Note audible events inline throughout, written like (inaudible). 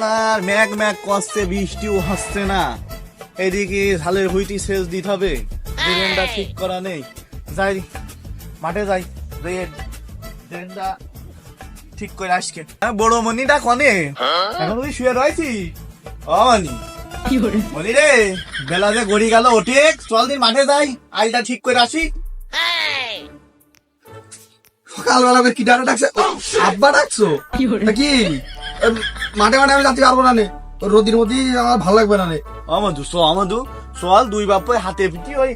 শালার Mac Mac করছে বৃষ্টিও হচ্ছে না। এদিকে ঝালের হুইটি সেচ দিতে হবে। ড্রেনটা ঠিক করা নেই। যাই মাঠে যাই। ড্রেনটা ঠিক করে আসকে হ্যাঁ, বড় মনিটা কনে? এখন তুই শুয়ে রয়েছি। ও মনি মনি রে বেলা যে গড়ি গেল ওঠে। চল দিন মাঠে যাই। আইলটা ঠিক করে আসি। সকালবেলা কি ডাটা ডাকছে আব্বা ডাকছো? কি? মাঠে মাঠে আমি যাতে পারব না নে। ওই রোদির মধ্যে আমার ভালো লাগবে না রে আমাদু সো আমাদু সোয়াল দুই বাপ্পাই হাতে পিটি ওই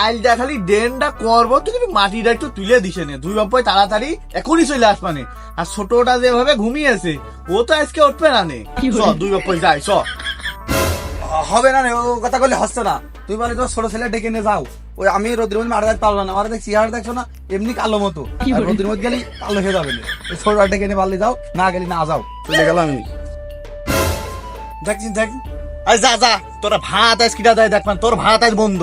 আইলটা খালি ড্রেনটা করব তুই কিন্তু মাটিটা একটু তুলে দিছে নে। দুই বাপ্পাই তাড়াতাড়ি এখনই চলে আসবানে আর ছোটটা যেভাবে ঘুমিয়েছে ও তো আজকে উঠবে না নে। চ দুই বাপ্পাই যাই চ হবে না রে ও কথা করলে হচ্ছে না। তুই বলে তোর ছোট ছেলে ডেকে নিয়ে যাও। ওই আমি রোদের মধ্যে মারা যাতে পারব না আমার দেখছি আর দেখছ না এমনি কালো মতো। আর মধ্যে গেলি কালো হয়ে যাবে। না ওই ছোট ডেকে নিয়ে পারলে যাও না গেলি না যাও। চলে গেলাম আমি। দেখছিস দেখ। আরে যা যা তোরা ভাত আজ কিটা দেয় দেখবান তোর ভাত আজ বন্ধ।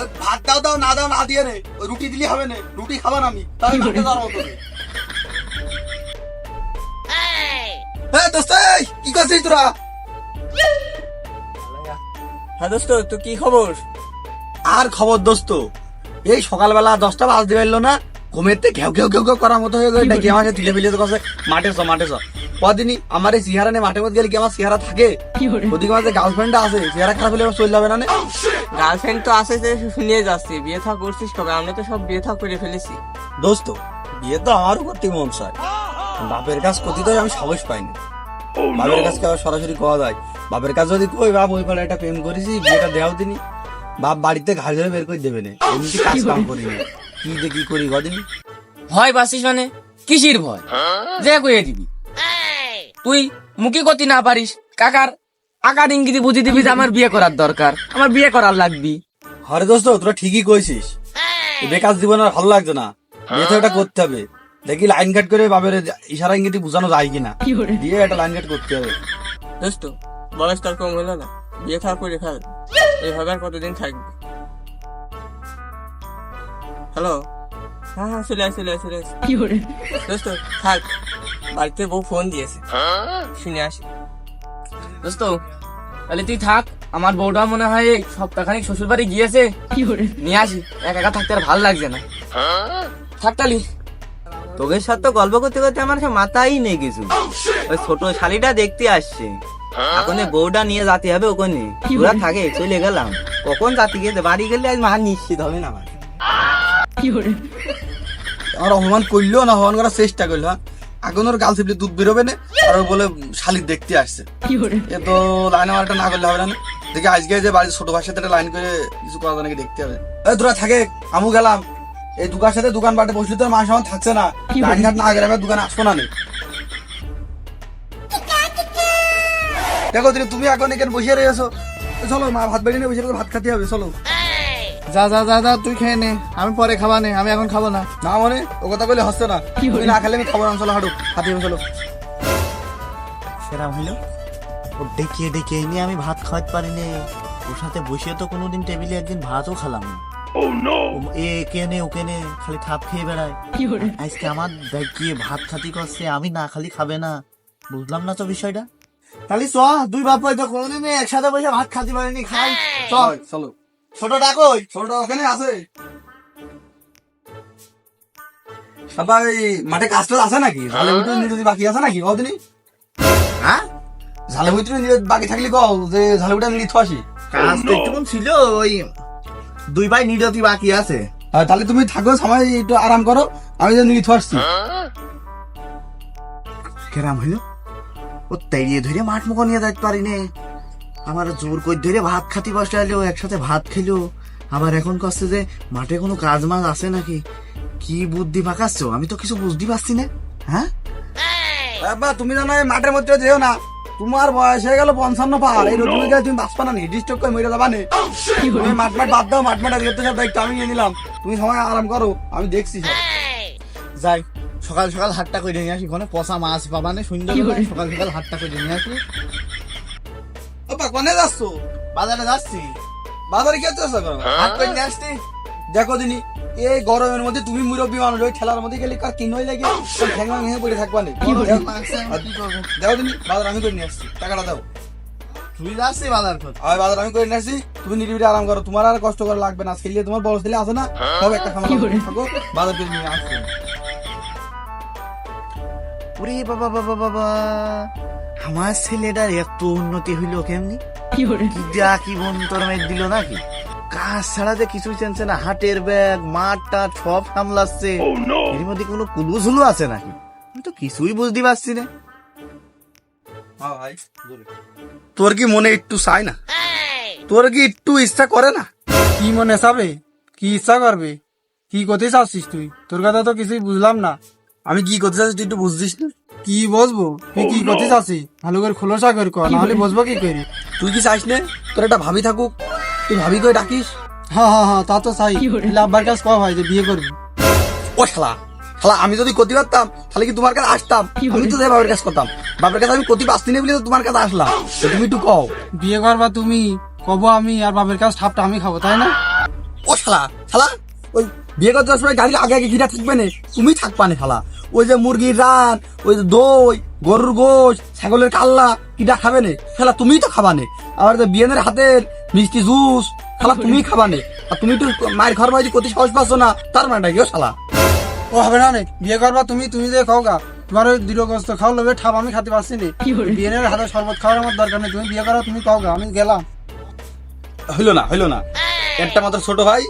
ওই ভাত দাও দাও না দাও না দিয়ে রে রুটি দিলি হবে না রুটি খাবার আমি তাহলে মাঠে যাওয়ার মতো হ্যাঁ দোস্ত এই, কি করছিস তোরা? হ্যাঁ দোস্ত তো কি খবর? আর খবর দোস্ত? এই সকালবেলা দশটা বাজতে পারল না ঘুমেতে ঘেউ ঘেউ ঘেউ ঘেউ করার মতো হয়ে গেল। ডেকে আমাকে তিলে তো কাছে মাঠে চ মাঠে চ। কদিনই আমার এই চেহারা নেই মাঠের মধ্যে গেলে কি আমার চেহারা থাকে? ওদিকে আমার গার্লফ্রেন্ডটা আছে চেহারা খারাপ হলে চলে যাবে না গার্লফ্রেন্ড তো আছে যে শুনিয়ে যাচ্ছি। বিয়ে থা করছিস কবে? আমরা তো সব বিয়ে থা করে ফেলেছি। দোস্ত বিয়ে তো আমারও করতে মন চায়। বাপের কাজ করতে তো আমি সাহস পাইনি বাপের কাছে আবার সরাসরি কোয়া যায়। বাপের কাছে যদি কই বাপ ওই পালে একটা প্রেম করেছি বিয়েটা দেওয়াও দিনি। বাপ বাড়িতে ঘাড় ধরে বের করে দেবে না। এমনি কাজ কাম করি না। কি যে কি করি কদিন? ভয় পাচ্ছিস মানে? কিসির ভয়? যে কইয়ে দিবি। তুই মুখে করতে না পারিস। কাকার আকার ইঙ্গিতে বুঝি দিবি যে আমার বিয়ে করার দরকার। আমার বিয়ে করার লাগবি। হরে দোস্ত তোরা ঠিকই কইছিস। বেকার জীবন আর ভালো লাগছে না। এটা করতে হবে। দেখি লাইন কাট করে বাপের ইশারা ইঙ্গিতে বোঝানো যায় কিনা। দিয়ে একটা লাইন কাট করতে হবে। দোস্ত বয়স তোর কম হলো না। বিয়ে থা করে ফেল এইভাবে আর কতদিন থাকবে? হ্যালো হ্যাঁ হ্যাঁ চলে আয় চলে আয় দোস্ত থাক। বাড়িতে বউ ফোন দিয়েছে। শুনে আসি। দোস্ত তাহলে তুই থাক। আমার বউটা মনে হয় সপ্তাহখানিক শ্বশুর বাড়ি গিয়েছে নিয়ে আসি। একা একা থাকতে আর ভালো লাগছে না। থাক তালি তোকে সাথে তো গল্প করতে করতে আমার সে মাথাই নেই কিছু। ওই ছোট শালিটা দেখতে আসছে। এখন বউটা নিয়ে যেতে হবে ওখানে। পুরা থাকে চলে গেলাম। কখন জাতি গেছে? বাড়ি গেলে আজ মা নিশ্চিত হবে না আমার। আমার অপমান করলেও না অপমান করার চেষ্টা করল হ্যাঁ? এখন ওর গাল চিপলে দুধ বেরোবে না আর ও বলে শালিক দেখতে আসছে। এ তো লাইন আমার না করলে হবে না দেখি আজকে যে বাড়ির ছোট ভাইয়ের সাথে লাইন করে কিছু করা নাকি দেখতে হবে। তোরা থাকে আমু গেলাম। এই দোকান সাথে দোকান বাটে বসলে তো মাস আমার থাকছে না। লাইন ঘাট না গেলে আমি দোকানে আসব না দেখো তুমি এখন এখানে বসে রয়েছো চলো মা ভাত বেরিয়ে নিয়ে বসে ভাত খেতে হবে চলো। যা যা যা যা তুই খেয়ে নে। আমি পরে খাবা নে আমি এখন খাব না। না মানে? ও কথা বলে হচ্ছে না। তুমি না খেলে আমি খাব না চলো হাঁটু। হাতে চলো। সেরা হইল। ও ডেকে ডেকে এনে আমি ভাত খাওয়াতে পারিনি। ওর সাথে বসে তো কোনোদিন টেবিলে একদিন ভাতও খালাম না। এ কেনে ও কেনে খালি খাপ খেয়ে বেড়ায়। আজকে আমার দেখিয়ে ভাত খাতি করছে আমি না খালি খাবে না। বুঝলাম না তো বিষয়টা? খালি চ দুই বাপ তো কোনোদিন একসাথে বসে ভাত খাতে পারিনি খাই। চলো। ছোট ডাকই ছোটটা ওখানে আছে। মাঠে কাজ টাজ আছে নাকি? ঝালে বাকি আছে নাকি? কদিনই? হ্যাঁ? ঝালে বাকি থাকলে কও যে ঝালে নিয়ে আসি। কাজ তো একটু ছিল ওই দুই ভাই নিরতি বাকি আছে। তাহলে তুমি থাকো সময় একটু আরাম করো আমি যে নিয়ে আসছি। কেরাম হইল? ও তেড়িয়ে ধরে মাঠ মুখ নিয়ে যাইতে পারি নে। আমার জোর করে ধরে ভাত খাতি বসলে ও একসাথে ভাত খেলো। আবার এখন কষ্ট যে মাঠে কোনো কাজ মাজ আছে নাকি? কি বুদ্ধি পাকাচ্ছ আমি তো কিছু বুঝতে পারছি না। হ্যাঁ? বাবা তুমি জানো এই মাঠের মধ্যে যেও না। তোমার বয়স হয়ে গেল পঞ্চান্ন পার। এই রোদ গেলে তুমি বাঁচবা না ডিস্টার্ব করে মরে যাবা নে তুমি মাঠ মাঠ বাদ দাও মাঠ মাঠ আজকে তো সব দায়িত্ব আমি নিয়ে নিলাম। তুমি সময় আরাম করো আমি দেখছি সব। যাই সকাল সকাল হাটটা করে নিয়ে আসি ওখানে পচা মাছ পাবা না সুন্দর সকাল সকাল হাটটা করে নিয়ে আসি। বাবা কোনে যাচ্ছ? বাজারে যাচ্ছি। বাজারে কে যাচ্ছ হাট করে নিয়ে আসছি। দেখো দিনি এই গরমের মধ্যে তুমি মুরব্বী মানুষ ওই ঠেলার মধ্যে গেলে কার কিনোই লাগে? ঠ্যাং ভেঙে পড়ে থাকবা না দাও তুমি বাজার আমি করে নিয়ে আসছি টাকাটা দাও। তুই বাজার করতে আমি বাজার আমি করে নিয়ে আসছি তুমি নিরিবিলি আরাম করো তোমার আর কষ্ট করা লাগবে না ছেলে তোমার বড় ছেলে আছে না একটা খামার থাকো বাজার করে নিয়ে আসছি। ওরে বাবা বাবা বাবা আমার ছেলেটার এত উন্নতি হইল কেমনি? কি যা কি বন্তর মেঘ দিল নাকি? কাজ ছাড়া যে কিছুই চেনছে না। হাটের ব্যাগ মাঠ টাট সব সামলাচ্ছে। এর মধ্যে কোনো কুলু ঝুলু আছে নাকি? আমি তো কিছুই বুঝতে পারছি না। হ্যাঁ তোর কি মনে একটু চাই না? তোর কি একটু ইচ্ছা করে না? কি মনে চাবে? কি ইচ্ছা করবে? কি করতে চাচ্ছিস তুই? তোর কথা তো কিছুই বুঝলাম না। আমি কি করতে চাচ্ছি তুই একটু বুঝছিস না? কি বসবো তুই কি করতে চাচ্ছিস? ভালো করে খোলসা করে কর নাহলে বসবো কি করে? তুই কি চাইস না? তোর একটা ভাবি থাকুক। তুই ভাবি করে ডাকিস? হ্যাঁ হ্যাঁ হ্যাঁ তা তো চাই আব্বার কাছে হয় যে বিয়ে করবি। ও শালা শালা আমি যদি করতে পারতাম তাহলে কি তোমার কাছে আসতাম? আমি তো যাই বাবার কাছে করতাম। বাবার কাছে আমি করতে পারছি না বলে তো তোমার কাছে আসলাম। তো তুমি একটু কও। বিয়ে করবা তুমি কব আমি আর বাবার কাছে ঠাপটা আমি খাব তাই না? ও শালা শালা ওই বিয়ে করতে সময় গাড়ির আগে আগে ঘিরা থাকবে না। তুমি থাকবা না শালা। ওই যে মুরগির রান ওই যে দই গরুর গোশ ছাগলের কাল্লা কিটা খাবে না? শালা তুমিই তো খাবা নে আর যে বিয়েনের হাতের মিষ্টি জুস শালা তুমি খাবা নে আর তুমি তো মায়ের ঘর বাড়ি করতে সাহস পাচ্ছ না তার মানে কি ও শালা? ও হবে না নে বিয়ে করবা তুমি তুমি যে খাও গা তোমার ওই দৃঢ়গ্রস্ত খাও লোভে ঠাপ আমি খাতে পারছি নি। বিয়ের হাতে শরবত খাওয়ার আমার দরকার নেই। তুমি বিয়ে করো তুমি খাও গা আমি গেলাম। হইল না হইল না। একটা মাত্র ছোট ভাই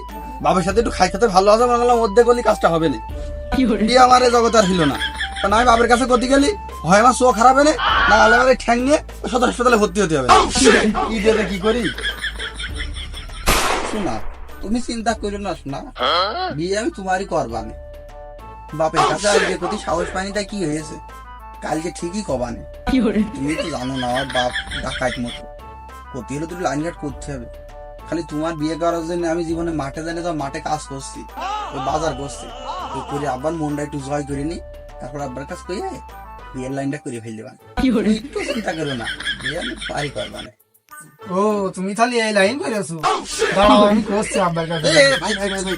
বাবার সাথে একটু খাই খেতে ভালো আছে মনে মধ্যে করলে কাজটা হবে না। বিয়ে আমার এই আর হইল না। না আমি বাবার কাছে গেলি হয় আমার চোখ খারাপ হলে না হলে আমার ঠ্যাং নিয়ে সদর হাসপাতালে ভর্তি হতে হবে। (laughs) কি করি? শোনা তুমি চিন্তা করো না শোনা। বিয়ে আমি তোমারই করবানে। বাপের কাছে আর করতে সাহস কি হয়েছে? কালকে ঠিকই কবানে। তুমি তো জানো না আমার বাপ ডাকাত মতো। করতে হলে তুমি লাইন করতে হবে। খালি তোমার বিয়ে করার জন্য আমি জীবনে মাঠে জানি তো মাঠে কাজ করছি বাজার করছি। করে আবার মনটা একটু জয় করে নি। তারপর আব্বার কাজ করে বিয়ের লাইনটা করে ফেল দেবা একটু চিন্তা করো না বিয়ে আমি পারি করবা না। ও তুমি তাহলে এই লাইন করেছ দাঁড়াও আমি করছি আব্বার কাছে ভাই ভাই ভাই।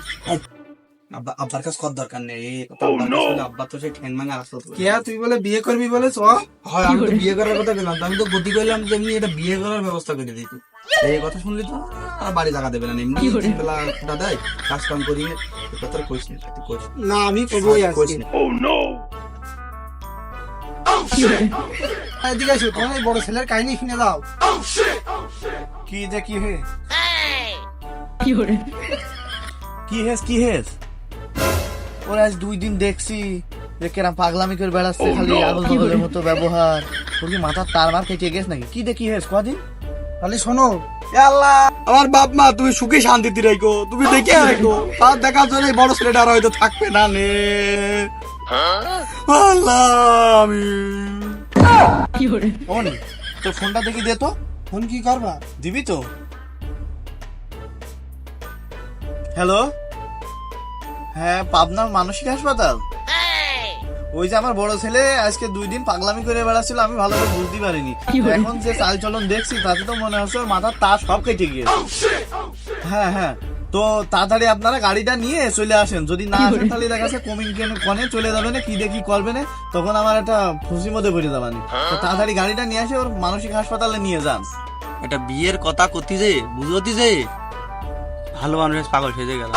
আব্বার কাছে কর দরকার নেই। বলে আব্বা তো সেই ঠ্যাং ভাঙা আসতো কে তুই বলে বিয়ে করবি বলে? চ। হয় আমি তো বিয়ে করার কথা বললাম। আমি তো গতি করলাম যে এমনি এটা বিয়ে করার ব্যবস্থা করে দিই এই কথা শুনলি তো? আর বাড়ি জায়গা দেবে না। এমনি বেলা কাজ কাম করি কথা কইস না কইস না। না আমি করবোই আজকে না। এদিকে আসো তোমার এই বড় ছেলের কাহিনী শুনে দাও। কি যে কি হে কি হেস কি হেস ওরা আজ দুই দিন দেখছি যে কেরাম পাগলামি করে বেড়াচ্ছে খালি আগল বগলের মতো ব্যবহার। ওর কি মাথার তার মার কেটে গেছ নাকি? কি দেখি হেস কদিন? তাহলে শোনো এ আল্লাহ আমার বাপ মা তুমি সুখে শান্তিতে রেখো তুমি দেখে রেখো। তার দেখার জন্য বড় ছেলেটা হয়তো থাকবে না নে। আল্লাহ আমি ওনি তোর ফোনটা দেখি দে তো। ফোন কি করবা? দিবি তো? হ্যালো? হ্যাঁ পাবনার মানসিক হাসপাতাল। ওই যে আমার বড় ছেলে আজকে দুই দিন পাগলামি করে বেড়াচ্ছিল আমি ভালো করে বুঝতে পারিনি। এখন যে চাল চলন দেখছি তাতে তো মনে হচ্ছে ওর মাথার তার সব কেটে গিয়েছে। হ্যাঁ হ্যাঁ। তো তাড়াতাড়ি আপনারা গাড়িটা নিয়ে চলে আসেন। যদি না আসেন তাহলে দেখা যাচ্ছে কমিং কেন কনে চলে যাবে না কি দেখি করবে না তখন আমার একটা খুশির মধ্যে পড়ে যাবানি তো তাড়াতাড়ি গাড়িটা নিয়ে আসে ওর মানসিক হাসপাতালে নিয়ে যান। এটা বিয়ের কথা করতে যে বুঝতে যে ভালো মানুষ পাগল সেজে গেল।